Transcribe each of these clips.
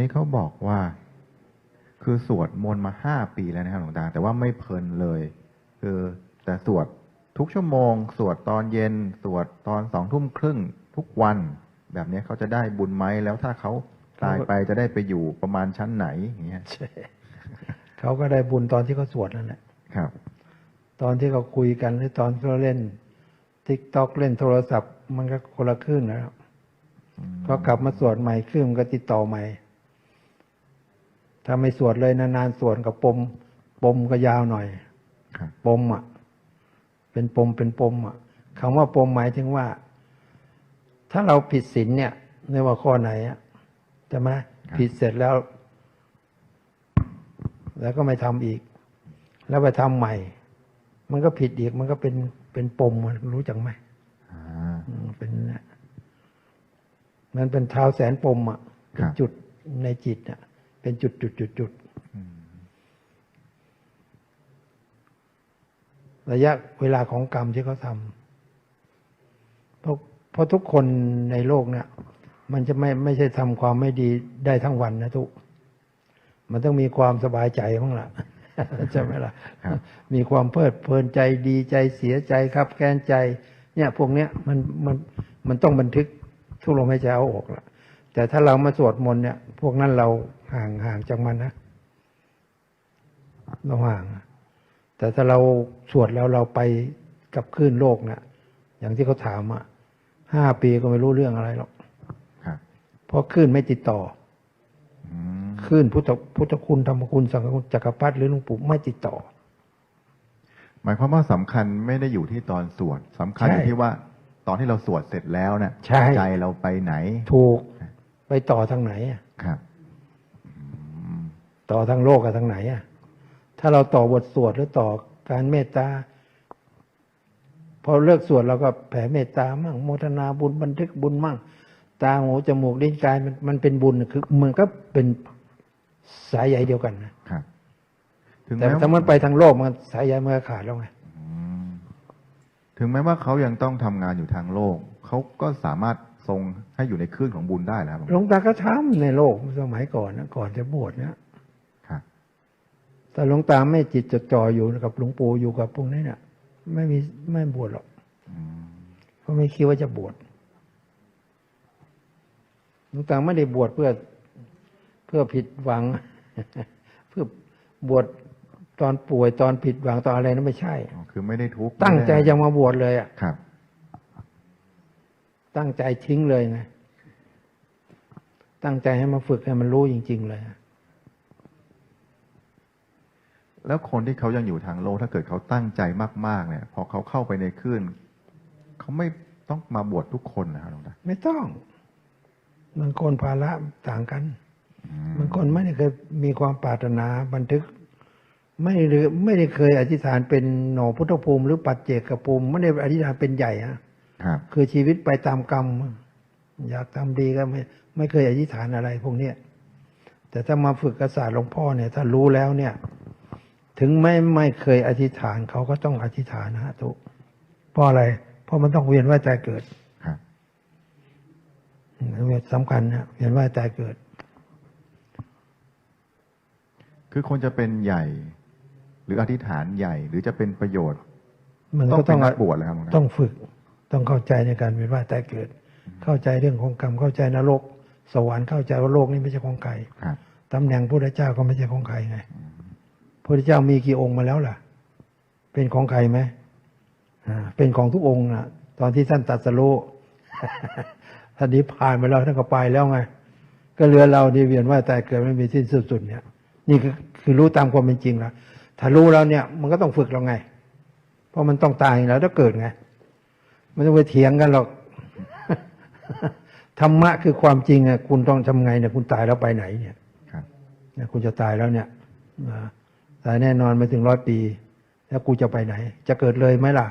นี้เขาบอกว่า คือสวดมนต์มาห้าปีแล้วนะครับหลวงตา แต่ว่าไม่เพลินเลย คือแต่สวดทุกชั่วโมง สวดตอนเย็น สวดตอนสองทุ่มครึ่งทุกวัน แบบนี้เขาจะได้บุญไหมแล้วถ้าเขาตายไปจะได้ไปอยู่ประมาณชั้นไหนอย่างเงี้ยใช่เขาก็ได้บุญตอนที่เขาสวดนั่นแหละครับ ตอนที่เขาคุยกันหรือตอนที่เขาเล่นทิกตอกเล่นโทรศัพท์ มันก็คนละครึ่งแล้วอืมพอกลับมาสวดใหม่ครึ่งมันก็ติดต่อใหม่ ถ้าไม่สวดเลยนานๆสวดกับปม ปมก็ยาวหน่อยครับปมอะ เป็นปมเป็นปมอะคำว่าปมหมายถึงว่า ถ้าเราผิดศีลเนี่ยไม่ว่าข้อไหนอะใช่ไหมผิดเสร็จแล้ว แล้วก็ไม่ทำอีก แล้วไปทำใหม่ มันก็ผิดอีก มันก็เป็นเป็นปมอะรู้จักไหมอ่าอืมเป็นเนี่ยมันเป็นเท้าแสนปมอะครัเป็นบจุดในจิตอะ เป็นจุดจุดจุดจุดระยะเวลาของกรรมที่เขาทำเพราะเพราะทุกคนในโลกเนี่ย มันจะไม่ไม่ใช่ทำความไม่ดีได้ทั้งวันนะทุก มันต้องมีความสบายใจบ้างล่ะใช่ไหมล่ะ มีความเพลิดเพลินใจดีใจเสียใจครับแค้นใจ เนี่ยพวกเนี้ยมันมันมันต้องบันทึกทุกลมหายใจเอาออกละแต่ถ้าเรามาสวดมนต์เนี่ย พวกนั้นเรา ห่างห่างจากมันนะเราห่าง แต่ถ้าเราสวดแล้วเราไปกับคลื่นโลกนะอย่างที่เขาถามอะห้าปีก็ไม่รู้เรื่องอะไรหรอกครับเพราะคลื่นไม่ติดต่ออืมคลื่นพุทธพุทธคุณธรรมคุณสังฆคุณจักรพรรดิหรือหลวงปู่ไม่ติดต่อ หมายความว่าสำคัญไม่ได้อยู่ที่ตอนสวดสำคัญใช่อยู่ที่ว่าตอนที่เราสวดเสร็จแล้วเนี่ยใช่ใจเราไปไหน ถูกไปต่อทางไหนอะครับอืม ต่อทางโลกกับทางไหนอะถ้าเราต่อบทสวดหรือต่อการเมตตาพอเลิกสวดเราก็แผ่เมตตามั่งโมทนาบุญบันทึกบุญมั่ง ตาหูจมูกลิ้นกายมันมันเป็นบุญคือมันก็เป็นสายใยเดียวกันนะครับถึงแต่แม้ถ้ามันไปทางโลกมันสายใยมันก็ขาดแล้วไงอืมถึงแม้ว่าเขายังต้องทำงานอยู่ทางโลก เขาก็สามารถทรงให้อยู่ในคลื่นของบุญได้แล้วครับหลวงตาก็ทำในโลกสมัยก่อนนะก่อนจะบวชนะครับ แต่หลวงตาไม่จิตจดจ่ออยู่กับหลวงปู่อยู่กับพวกนี้เนี่ยไม่มีไม่บวชหรอกอืมเพราะไม่คิดว่าจะบวชหลวงตาไม่ได้บวชเพื่อเพื่อผิดหวัง เพื่อบวชตอนป่วยตอนผิดหวังตอนอะไรนั้นไม่ใช่อ๋อคือไม่ได้ทุกข์ตั้งใจไม่ได้จะมาบวชเลยอะครับ ตั้งใจทิ้งเลยไงตั้งใจให้มาฝึกให้มันรู้จริง ๆ เลยอะ แล้วคนที่เขายังอยู่ทางโลกถ้าเกิดเขาตั้งใจมาก ๆ เนี่ย พอเขาเข้าไปในคลื่นเขาไม่ต้องมาบวชทุกคนนะครับหลวงตาไม่ต้องบางคนภาระต่างกันอืมบางคนไม่ได้เคยมีความปรารถนาบันทึก ไม่ได้ไม่ได้เคยอธิษฐานเป็นหน่อพุทธภูมิ หรือปัจเจกภูมิไม่ได้อธิษฐานเป็นใหญ่ฮะครับคือชีวิตไปตามกรรม อยากทำดีก็ไม่ไม่เคยอธิษฐานอะไรพวกเนี้ยแต่ถ้ามาฝึกกษัตริย์หลวงพ่อเนี่ย ถ้ารู้แล้วเนี่ย ถึงไม่ไม่เคยอธิษฐานเขาก็ต้องอธิษฐานนะฮะทุกเพราะอะไร เพราะมันต้องเวียนว่ายตายเกิดครับอืมสำคัญนะเวียนว่ายตายเกิด คือคนจะเป็นใหญ่ หรืออธิษฐานใหญ่ หรือจะเป็นประโยชน์มันต้อก็งเป็ต้อนงนักบวชเลยครับหลวงตาต้องฝึก ต้องเข้าใจในการเวียนว่ายตายเกิด เข้าใจเรื่องของกรรมเข้าใจนรก สวรรค์เข้าใจว่าโลกนี้ไม่ใช่ของใครครับตำแหน่งพระเจ้าก็ไม่ใช่ของใครไง พระเจ้ามีกี่องค์มาแล้วล่ะ เป็นของใครไหมอ่าเป็นของทุกองค์นะตอนที่ท่านตรัดสรู้ท่านนี้ผ่านไปแล้วท่านก็ไปแล้วไง ก็เหลือเราดีเวียนว่ายตายเกิดไม่มีสิ้นสุดเนี่ย นี่คือคือรู้ตามความเป็นจริงแล้วถ้ารู้แล้วเนี่ย มันก็ต้องฝึกเราไง เพราะมันต้องตายอยู่แล้วถ้าเกิดไงไม่ต้องไปเถียงกันหรอกธรรมะคือความจริงอะคุณต้องทำไงเนี่ยคุณตายแล้วไปไหนเนี่ย ครับเนี่ยคุณจะตายแล้วเนี่ยนะตาย แน่นอนไม่ถึงร้อยปี แล้วกูจะไปไหน จะเกิดเลยไหมล่ะ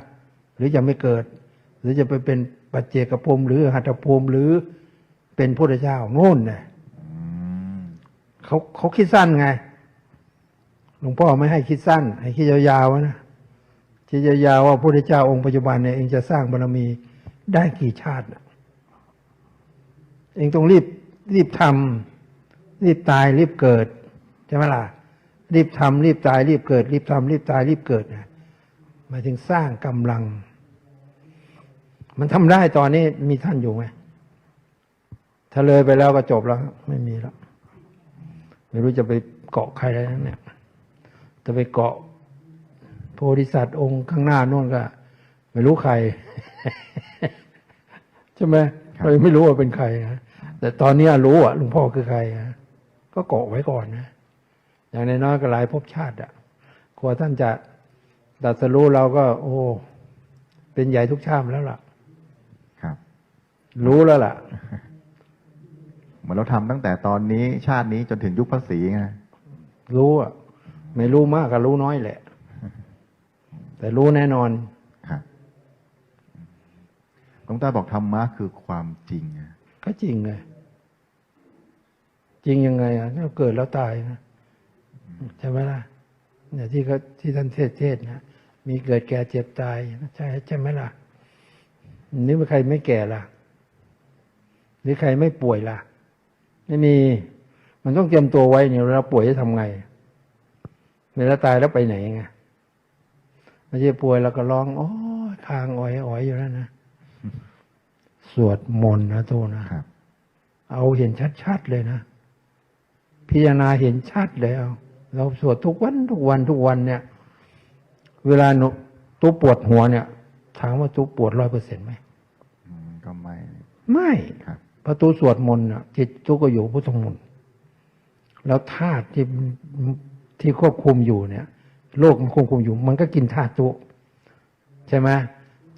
หรือจะไม่เกิด หรือจะไปเป็นปัจเจกภูมิหรือหัตถภูมิหรือเป็นพระเจ้าโน่นเนี่ยเขาเขาคิดสั้นไงหลวงพ่อไม่ให้คิดสั้น ให้คิดยาวๆนะคิดยาวๆว่าพระเจ้าองค์ปัจจุบันเนี่ยเองจะสร้างบารมีได้กี่ชาติน่ะเองต้องรีบรีบทำรีบตายรีบเกิดใช่ไหมล่ะ รีบทำรีบตายรีบเกิด รีบทำรีบตายรีบเกิดนะหมายถึงสร้างกำลัง มันทำได้ตอนนี้มีท่านอยู่ไหมถ้าเลยไปแล้วก็จบแล้ว ไม่มีแล้ว ไม่รู้จะไปเกาะใครแล้วเนี่ยจะไปเกาะโพธิสัตว์องค์ข้างหน้านู่นก็ ไม่รู้ใครใช่ไหมครับเรายังไม่รู้ว่าเป็นใครนะแต่ตอนเนี้ยรู้อะหลวงพ่อคือใครนะก็เกาะไว้ก่อนนะ อย่างน้อยๆก็หลายภพชาติอะกลัวท่านจะตรัสรู้เราก็ โอ้ เป็นใหญ่ทุกชาติแล้วล่ะ ครับ รู้แล้วล่ะ เหมือนเราทำตั้งแต่ตอนนี้ชาตินี้จนถึงยุคภาษีไงรู้อะ ไม่รู้มากก็รู้น้อยแหละ แต่รู้แน่นอนครับหลวงตาบอกธรรมะคือความจริงอะก็จริงไงจริงยังไงอะเราเกิดแล้วตายนะ ใช่ไหมล่ะเนี่ยที่เขาที่ท่านเทศเทศนะมีเกิดแก่เจ็บตายนะใช่ใช่ไหมล่ะนี่ใครไม่แก่ล่ะ หรือใครไม่ป่วยล่ะ ไม่มี มันต้องเตรียมตัวไว้เนี่ยเวลาป่วยจะทำไงเวลาตายแล้วไปไหนไงไม่ใช่ป่วยแล้วก็ร้องโอ้ยคางอ่อยอ่อยอยู่แล้วนะสวดมนต์นะตัวนะครับ เอาเห็นชัดๆเลยนะ พิจารณาเห็นชัดเลยเอา เราสวดทุกวันทุกวันทุกวันเนี่ย เวลาหนูตู้ปวดหัวเนี่ยถามว่าตู้ปวดร้อยเปอร์เซ็นต์ไหมอืมก็ไม่ ไม่ครับพอตู้สวดมนต์น่ะจิตตู้ก็อยู่พุทธมนต์แล้วธาตุที่ที่ควบคุมอยู่เนี่ย โลกมันควบคุมอยู่ มันก็กินธาตุตู้ใช่ไหม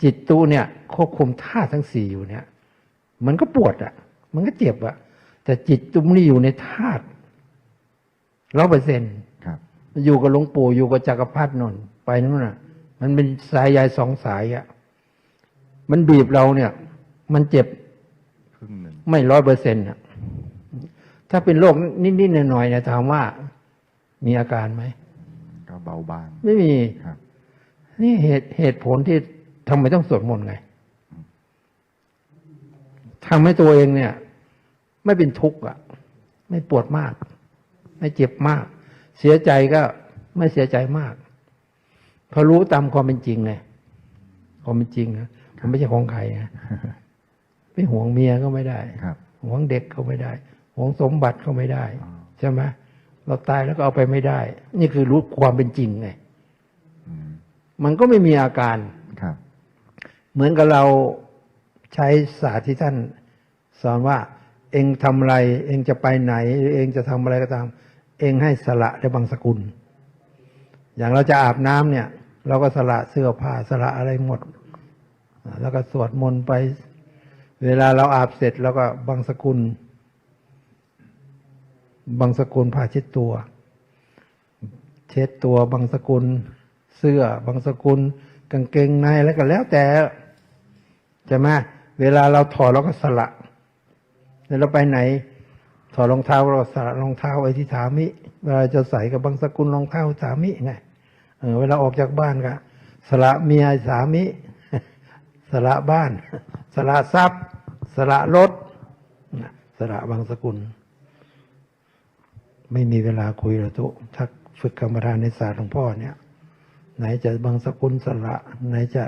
จิตตู้เนี่ย ควบคุมธาตุทั้งสี่อยู่เนี่ย มันก็ปวดอะ มันก็เจ็บอะ แต่จิตตุ้มนี่อยู่ในธาตุ ร้อยเปอร์เซ็นต์ครับอยู่กับหลวงปู่อยู่กับจักรพรรดินนท์ไปนู่นน่ะ มันเป็นสายใยสองสายอะมันบีบเราเนี่ย มันเจ็บครึ่งหนึ่งไม่ร้อยเปอร์เซ็นต์อะถ้าเป็นโรคนิดๆหน่อยๆเนี่ยถามว่า มีอาการไหมก็เบาบางไม่มีครับ นี่เหตุเหตุผลที่ทำไมต้องสวดมนต์ไงทำให้ตัวเองเนี่ย ไม่เป็นทุกข์อะ ไม่ปวดมาก ไม่เจ็บมาก เสียใจก็ไม่เสียใจมากเพราะรู้ตามความเป็นจริงไงความเป็นจริงนะมันไม่ใช่ของใครนะไปห่วงเมียก็ไม่ได้ครับห่วงเด็กก็ไม่ได้ห่วงสมบัติก็ไม่ได้อ๋อใช่ไหมเราตายแล้วก็เอาไปไม่ได้ นี่คือรู้ความเป็นจริงไงอืมมันก็ไม่มีอาการครับ เหมือนกับเราใช้ศาสตร์ที่ท่านสอนว่า เองทำอะไร เองจะไปไหน หรือเองจะทำอะไรก็ตาม เองให้สละและบังสกุล อย่างเราจะอาบน้ำเนี่ย เราก็สละเสื้อผ้าสละอะไรหมด แล้วก็สวดมนต์ไป เวลาเราอาบเสร็จแล้วก็บังสกุลบังสกุลผ้าเช็ดตัว เช็ดตัวบังสกุล เสื้อบังสกุล กางเกงในแล้วก็แล้วแต่ใช่ไหมเวลาเราถอดเราก็สละแล้วเราไปไหน อดรองเท้าเราสละรองเท้าไว้ที่ถามิเวลาจะใส่กับบางสกุลรองเท้าถามิไงเวลาออกจากบ้านก็สละเมียสามิสละบ้าน สละทรัพย์ สละรถสละบางสกุล ไม่มีเวลาคุยหรอกทุกถ้าฝึกกรรมฐานในศาสตร์หลวงพ่อเนี่ย ไหนจะบางสกุลสละ ไหนจะ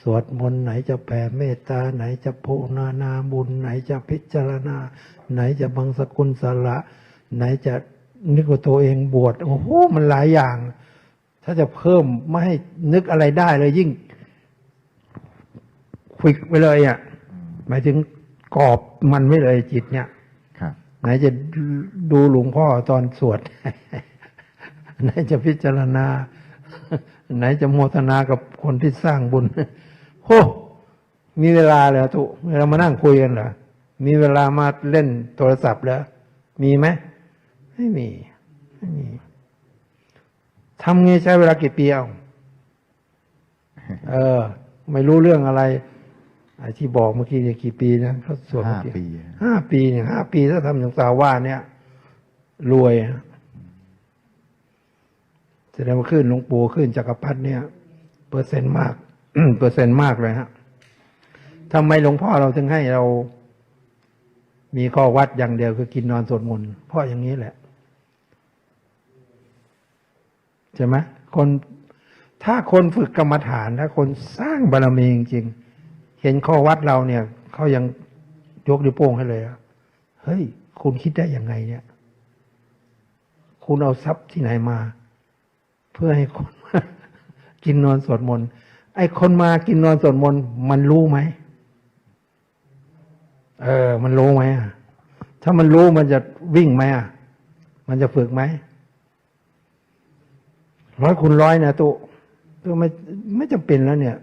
สวดมนต์ไหนจะแผ่เมตตา ไหนจะโพนานาบุญ ไหนจะพิจารณา ไหนจะบางสกุลสละ ไหนจะนึกว่าตัวเองบวชโอ้โหมันหลายอย่าง ถ้าจะเพิ่มไม่ให้นึกอะไรได้เลยยิ่งฝึกไปเลยอะอืมหมายถึงกรอบมันไม่เลยจิตเนี่ยครับไหนจะดูหลวงพ่อตอนสวด ไหนจะพิจารณา ไหนจะโมทนากับคนที่สร้างบุญโหมีเวลาเลยทุกเวลามานั่งคุยกันเหรอมีเวลามาเล่นโทรศัพท์เหรอมีไหมไม่มีไม่มีทำไงใช้เวลากี่ปีเอาเออ ไม่รู้เรื่องอะไรไอ้ที่บอกเมื่อกี้เนี่ยกี่ปีนะเขาสวดห้าเมื่อกี้ปีห้าปีเนี่ยห้าปีถ้าทำอย่างสาวว่าเนี่ย รวยนะ แสดงว่าขึ้นหลวงปู่ขึ้นจักรพรรดิเนี่ย เปอร์เซ็นต์มากเปอร์เซ็นต์มากเลยฮะทำไมหลวงพ่อเราถึงให้เรา มีข้อวัดอย่างเดียวคือกินนอนสวดมนต์เพราะอย่างนี้แหละใช่ไหมคนถ้าคนฝึกกรรมฐานถ้าคนสร้างบารมีจริงๆเห็นข้อวัดเราเนี่ยเขายังยกนิ้วโป้งให้เลยเฮ้ย คุณคิดได้ยังไงเนี่ย คุณเอาทรัพย์ที่ไหนมา เพื่อให้คนมากินนอนสวดมนต์ไอ้คนมากินนอนสวดมนต์มันรู้ไหมเออ มันรู้ไหมอะถ้ามันรู้มันจะวิ่งไหมอะ มันจะฝึกไหมร้อยคูณร้อยนะตุตุไม่ไม่จำเป็นแล้วเนี่ย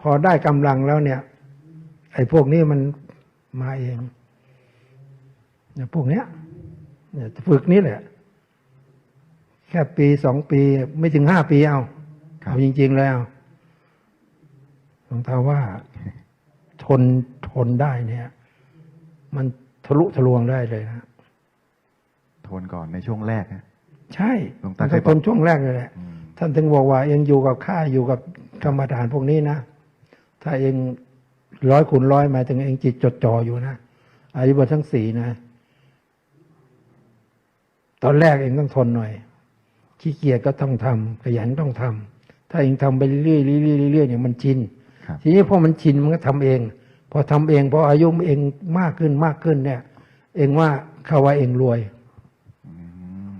พอได้กำลังแล้วเนี่ย ไอ้พวกนี้มันมาเองเนี่ยพวกเนี้ย เนี่ยฝึกนี่แหละ แค่ปีสองปีไม่ถึงห้าปีเอาครับเอาจริง ๆ แล้วหลวงตาว่าทนทนได้เนี่ย มันทะลุทะลวงได้เลยนะทนก่อนในช่วงแรกนะใช่หลวงตามันเคก็ยบอกทนช่วงแรกเลยแหละอืมท่านถึงบอกว่า เองอยู่กับข้าอยู่กับกรรมฐานพวกนี้นะถ้าเองร้อยคูณร้อยหมายถึงเองจิตจดจ่ออยู่นะอายุบททั้งสี่นะ ตอนแรกเองต้องทนหน่อย ขี้เกียจก็ต้องทำขยันต้องทำถ้าเองทำไปเรื่อยๆเรื่อยๆเรื่อยๆเนี่ยมันชินครับทีนี้พอมันชินมันก็ทำเอง พอทำเองพออายุเองมากขึ้นมากขึ้นเนี่ย เองว่าเข้าว่าเองรวยอืม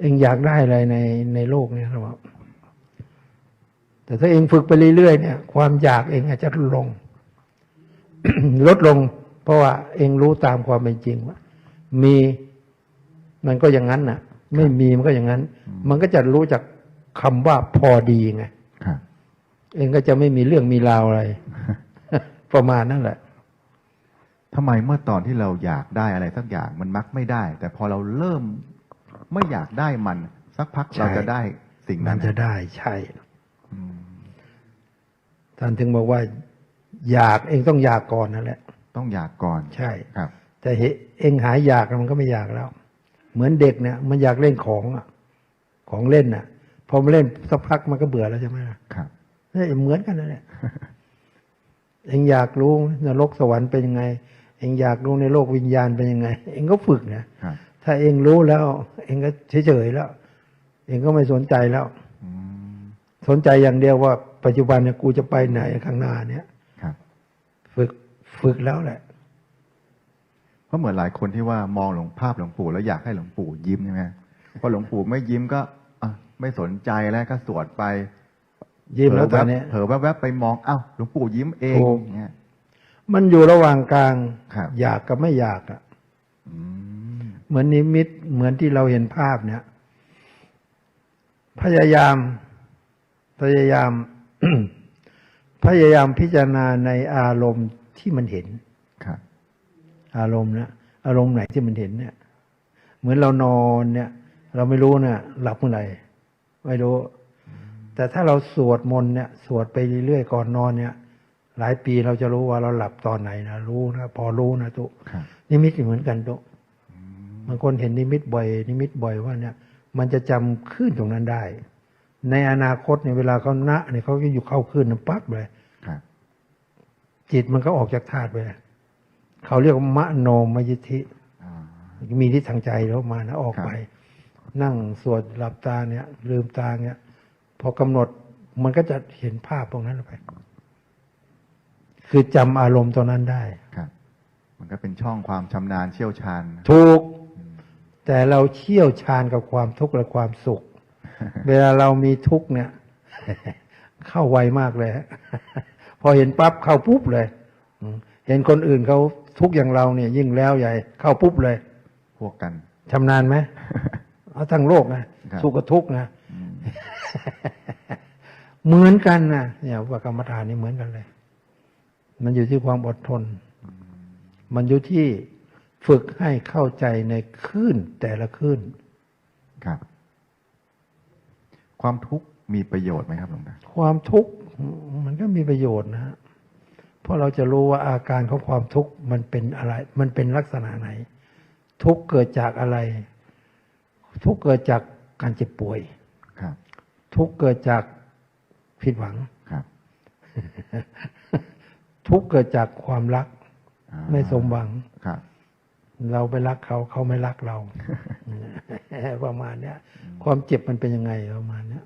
เองอยากได้อะไรในในโลกเนี่ยครับแต่ถ้าเองฝึกไปเรื่อยๆเนี่ย ความอยากเองอาจจะลดลง ลดลง เพราะว่าเองรู้ตามความเป็นจริงว่า มีมันก็อย่างนั้นน่ะ ไม่มีมันก็อย่างนั้น มันก็จะรู้จักคำว่าพอดีไงครับเองก็จะไม่มีเรื่องมีราวอะไร ประมาณนั่นแหละทำไมเมื่อตอนที่เราอยากได้อะไรสักอย่างมันมักไม่ได้ แต่พอเราเริ่มไม่อยากได้มัน สักพักใช่เราจะได้สิ่งมันั้นนจะได้ใช่อืมท่านถึงบอกว่า อยากเองต้องอยากก่อนนั่นแหละ ต้องอยากก่อนใช่ครับ แต่เห็นเองหายอยากมันก็ไม่อยากแล้ว เหมือนเด็กเนี่ยมันอยากเล่นของอะของเล่นน่ะพอมาเล่นสักพักมันก็เบื่อแล้วใช่ไหมล่ะครับนี่เหมือนกันนั่นแหละเองอยากรู้นรกสวรรค์เป็นยังไง เองอยากรู้ในโลกวิญญาณเป็นยังไง เองก็ฝึกนะครับถ้าเองรู้แล้ว เองก็เฉยๆแล้ว เองก็ไม่สนใจแล้วอืมสนใจอย่างเดียวว่าปัจจุบันเนี่ยกูจะไปไหนข้างหน้าเนี่ยครับฝึกฝึกแล้วแหละ เพราะเหมือนหลายคนที่ว่ามองหลวงภาพหลวงปู่แล้วอยากให้หลวงปู่ยิ้มใช่ไหมพอหลวงปู่ไม่ยิ้มก็อะไม่สนใจแล้วก็สวดไปยิ้มแล้วเผตลออนแวบนี้เผลอแวบๆไปมองอ้าวหลวงปู่ยิ้มเองถูกเนี่ยมันอยู่ระหว่างกลางครับอยากกับไม่อยากอะอืมเหมือนนิมิตเหมือนที่เราเห็นภาพเนี่ย พยายาม พยายาม พยายามพิจารณาในอารมณ์ที่มันเห็นครับ อารมณ์นะอารมณ์ไหนที่มันเห็นเนี่ย เหมือนเรานอนเนี่ย เราไม่รู้นะหลับเมื่อไหร่ไม่รู้ แต่ถ้าเราสวดมนต์เนี่ยสวดไปเรื่อยๆก่อนนอนเนี่ย หลายปีเราจะรู้ว่าเราหลับตอนไหนนะรู้นะพอรู้นะตุครับนิมิตเหมือนกันตุบางคนเห็นนิมิตบ่อย นิมิตบ่อยว่าเนี่ย มันจะจำขึ้นตรงนั้นได้ ในอนาคตเนี่ยเวลาเขาณะเนี่ยเขาก็อยู่เข้าขึ้นนั้นปั๊บเลยครับจิตมันก็ออกจากธาตุไป เลยเขาเรียกว่ามโนมยิทธิอ่ามีที่ทางใจแล้วมานะออกครับไป นั่งสวดหลับตาเนี่ย ลืมตาเนี่ย พอกำหนดมันก็จะเห็นภาพตรงนั้นไป คือจำอารมณ์ตรงนั้นได้ครับมันก็เป็นช่องความชำนาญเชี่ยวชาญถูก แต่เราเชี่ยวชาญกับความทุกข์และความสุข เวลาเรามีทุกข์เนี่ย เข้าไวมากเลยพอเห็นปั๊บเข้าปุ๊บเลยอืมเห็นคนอื่นเขา ทุกข์อย่างเราเนี่ยยิ่งแล้วใหญ่เข้าปุ๊บเลย พวกกันชำนาญไหมเอาทั้งโลกนะครับสุขกับทุกข์นะอืมเหมือนกันนะเนี่ยว่ากรรมฐานนี่เหมือนกันเลย มันอยู่ที่ความอดทน มันอยู่ที่ฝึกให้เข้าใจในคลื่นแต่ละคลื่นครับ ความทุกข์มีประโยชน์ไหมครับหลวงตาความทุกข์มันก็มีประโยชน์นะฮะเพ ราะเราจะรู้ว่าอาการของความทุกข์มันเป็นอะไร มันเป็นลักษณะไหน ทุกข์เกิดจากอะไร ทุกข์เกิดจากการเจ็บป่วยครับ ทุกข์เกิดจากผิดหวังครับ ทุกข์เกิดจากความรักอ่าไม่สมหวังครับเราไปรักเขาเขาไม่รักเรา ประมาณเนี้ย ความเจ็บมันเป็นยังไงประมาณเนี้ย